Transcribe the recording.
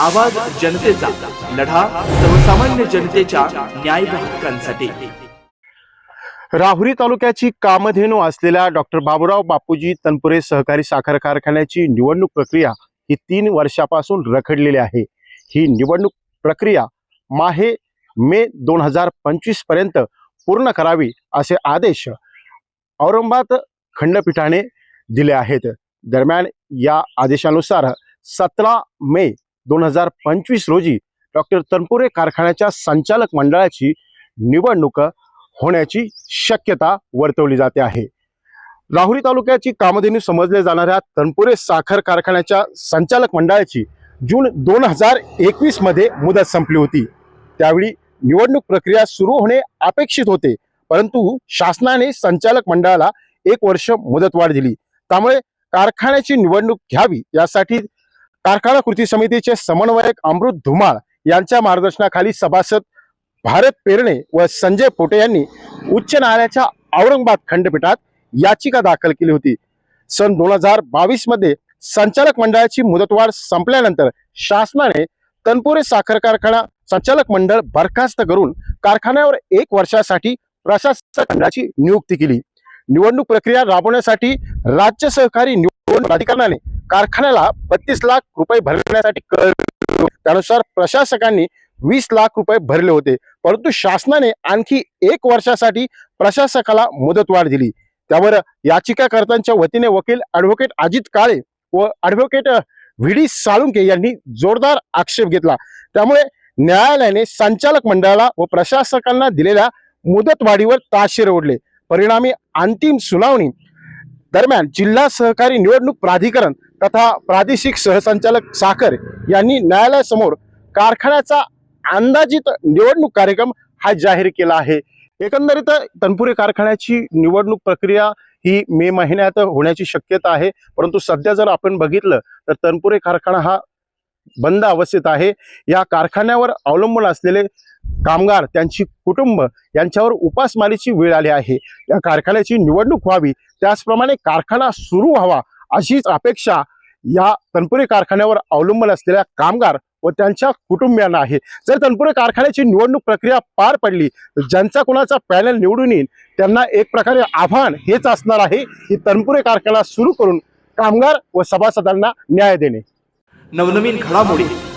आवाज जनतेचा लढा सर्वसामान्य जनतेच्या न्याय हक्कांसाठी. राहुरी तालुक्याची कामधेनू असलेल्या डॉक्टर बाबुराव बापूजी तनपुरे सहकारी साखर कारखान्याची निवडणूक प्रक्रिया ही तीन वर्षापासून रखडलेली आहे. ही निवडणूक प्रक्रिया माहे मे दोन हजार पंचवीसपर्यंत पूर्ण करावी असे आदेश औरंगाबाद खंडपीठाने दिले आहेत. दरम्यान या आदेशानुसार सतरा मे दोन हजार पंचवीस रोजी डॉक्टर तनपुरे कारखान्याच्या संचालक मंडळाची निवडणूक होण्याची शक्यता वर्तवली जाते आहे. राहुरी तालुक्याची कामधेनू समजल्या जाणाऱ्या तनपुरे साखर कारखान्याच्या संचालक मंडळाची जून दोन हजार एकवीसमध्ये मुदत संपली होती. त्यावेळी निवडणूक प्रक्रिया सुरू होणे अपेक्षित होते परंतु शासनाने संचालक मंडळाला एक वर्ष मुदतवाढ दिली. त्यामुळे कारखान्याची निवडणूक घ्यावी यासाठी कारखाना कृती समितीचे समन्वयक अमृत धुमाळ यांच्या मार्गदर्शनाखाली सभासद भारत पेरणे व संजय पोटे यांनी उच्च न्यायालयाच्या औरंगाबाद खंडपीठात याचिका दाखल केली होती. सन दोन हजार बावीसमध्ये संचालक मंडळाची मुदतवाढ संपल्यानंतर शासनाने तनपुरे साखर कारखाना संचालक मंडळ बरखास्त करून कारखान्यावर एक वर्षासाठी प्रशासक मंडळाची नियुक्ती केली. निवडणूक प्रक्रिया राबवण्यासाठी राज्य सहकारी निवडणूक प्राधिकरणाने कारखान्याला बत्तीस लाख रुपये भरण्यासाठी कर त्यानुसार प्रशासकांनी वीस लाख रुपये भरले होते. परंतु शासनाने आणखी एक वर्षासाठी प्रशासकाला मुदतवाढ दिली. त्यावर याचिकाकर्त्यांच्या वतीने वकील ऍडव्होकेट अजित काळे व ऍडव्होकेट व्ही डी साळुंके यांनी जोरदार आक्षेप घेतला. त्यामुळे न्यायालयाने संचालक मंडळाला व प्रशासकांना दिलेल्या मुदतवाढीवर ताशेर ओढले. परिणामी अंतिम सुनावणी दरम्यान जिल्हा सहकारी निवडणूक प्राधिकरण तथा प्रादेशिक सहसंचालक साखर यांनी न्यायालयासमोर कारखान्याचा अंदाजित निवडणूक कार्यक्रम हा जाहीर केला आहे. एकंदरीत तनपुरे कारखान्याची निवडणूक प्रक्रिया ही मे महिन्यात होण्याची शक्यता आहे. परंतु सध्या जर आपण बघितलं तर तनपुरे कारखाना हा बंद अवस्थेत आहे. या कारखान्यावर अवलंबून असलेले कामगार त्यांची कुटुंब यांच्यावर उपासमारीची वेळ आली आहे. या कारखान्याची निवडणूक व्हावी त्याचप्रमाणे कारखाना सुरू व्हावा अशीच अपेक्षा या तनपुरे कारखान्यावर अवलंबून असलेल्या कामगार व त्यांच्या कुटुंबियांना आहे. जर तनपुरे कारखान्याची निवडणूक प्रक्रिया पार पडली तर ज्यांचा कुणाचा पॅनल निवडून येईल त्यांना एक प्रकारे आव्हान हेच असणार आहे की तनपुरे कारखाना सुरू करून कामगार व सभासदांना न्याय देणे. नवनवीन घडामोडी